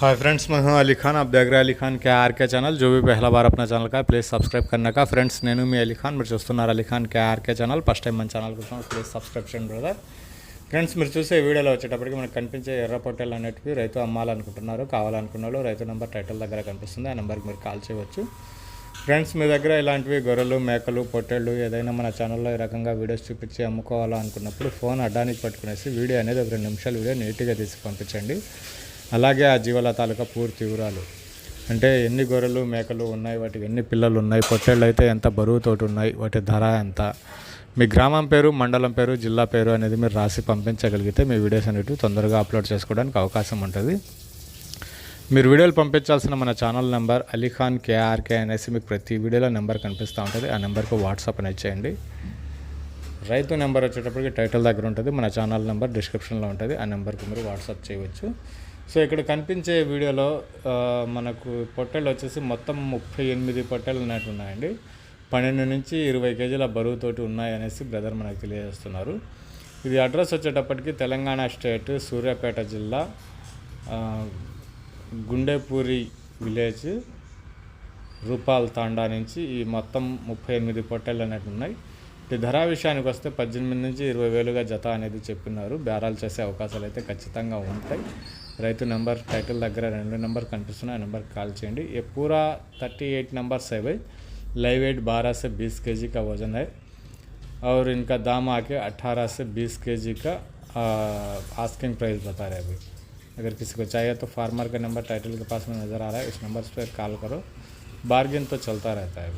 Hi friends मैं हूं अली खान आप देख रहे हैं अली खान के आर के चैनल जो भी पहला बार अपना ఛానల్ का ప్లీజ్ సబ్స్క్రైబ్ करने का ఫ్రెండ్స్ నేను మీ అలీ ఖాన్ మీరు చూస్తున్నారు Ali Khan K RK channel first time మన ఛానల్ కోసం ప్లీజ్ సబ్స్క్రైబ్ చేయండి బ్రదర్ ఫ్రెండ్స్ మీరు చూసే వీడియోలో వచ్చేటప్పటికి మనకు కనిపించే ఎర్ర పొట్టెలు అనేటివి రైతు అమ్మాలనుకుంటున్నారు కావాలనుకున్న వాళ్ళు రైతు నెంబర్ టైటిల్ దగ్గర కనిపిస్తుంది ఆ నెంబర్కి మీరు కాల్ చేయవచ్చు ఫ్రెండ్స్ మీ దగ్గర ఇలాంటివి గొర్రెలు మేకలు పొట్టేళ్ళు ఏదైనా మన ఛానల్లో ఈ రకంగా వీడియోస్ చూపించి అమ్ముకోవాలనుకున్నప్పుడు ఫోన్ అడ్డానికి పట్టుకునేసి వీడియో అనేది ఒక రెండు నిమిషాలు వీడియో నీట్గా తీసి పంపించండి అలాగే ఆ జీవాల తాలూకా పూర్తి వివరాలు. అంటే ఎన్ని గొర్రెలు మేకలు ఉన్నాయి వాటికి ఎన్ని పిల్లలు ఉన్నాయి పొట్టేళ్ళు అయితే ఎంత బరువుతోటి ఉన్నాయి వాటి ధర ఎంత. మీ గ్రామం పేరు మండలం పేరు జిల్లా పేరు అనేది మీరు రాసి పంపించగలిగితే మీ వీడియోస్ అనేవి తొందరగా అప్లోడ్ చేసుకోవడానికి అవకాశం ఉంటుంది. మీరు వీడియోలు పంపించాల్సిన మన ఛానల్ నెంబర్ అలీఖాన్ కేఆర్కే అనేసి మీకు ప్రతి వీడియోలో నెంబర్ కనిపిస్తూ ఉంటుంది. ఆ నెంబర్కి వాట్సాప్ అనేది చేయండి. రైతు నెంబర్ వచ్చేటప్పటికి టైటిల్ దగ్గర ఉంటుంది. మన ఛానల్ నెంబర్ డిస్క్రిప్షన్లో ఉంటుంది. ఆ నెంబర్కి మీరు వాట్సాప్ చేయవచ్చు. సో ఇక్కడ కనిపించే వీడియోలో మనకు పొట్టెలు వచ్చేసి మొత్తం ముప్పై ఎనిమిది పొట్టెలు ఉన్నట్టు ఉన్నాయండి. పన్నెండు నుంచి ఇరవై కేజీల బరువుతోటి ఉన్నాయి అనేసి బ్రదర్ మనకు తెలియజేస్తున్నారు. ఇది అడ్రస్ వచ్చేటప్పటికి తెలంగాణ స్టేట్ సూర్యాపేట జిల్లా గుండెపూరి విలేజ్ రూపాల్ తాండా నుంచి ఈ మొత్తం ముప్పై ఎనిమిది పొట్టెలు అనేవి ఉన్నాయి. ఈ ధర విషయానికి వస్తే పద్దెనిమిది నుంచి ఇరవై వేలుగా జత అనేది చెప్పినారు. బేరాలు చేసే అవకాశాలు అయితే ఖచ్చితంగా ఉంటాయి. రైతు నెంబర్ టైటిల్ దగ్గర రెండు నెంబర్ కనిపిస్తున్నాయి ఆ నెంబర్కి కాల్ చేయండి ये पूरा थर्टी एट नंबर है भाई लाइव वेट बारह से बीस के जी का वज़न है और इनका दाम आके अट्ठारह से बीस के जी का आस्किंग प्राइस बता रहे हैं अभी अगर किसी को चाहिए तो फार्मर का नंबर टाइटल के पास में नज़र आ रहा है इस नंबर पर कॉल करो बार्गेन तो चलता रहता है अभी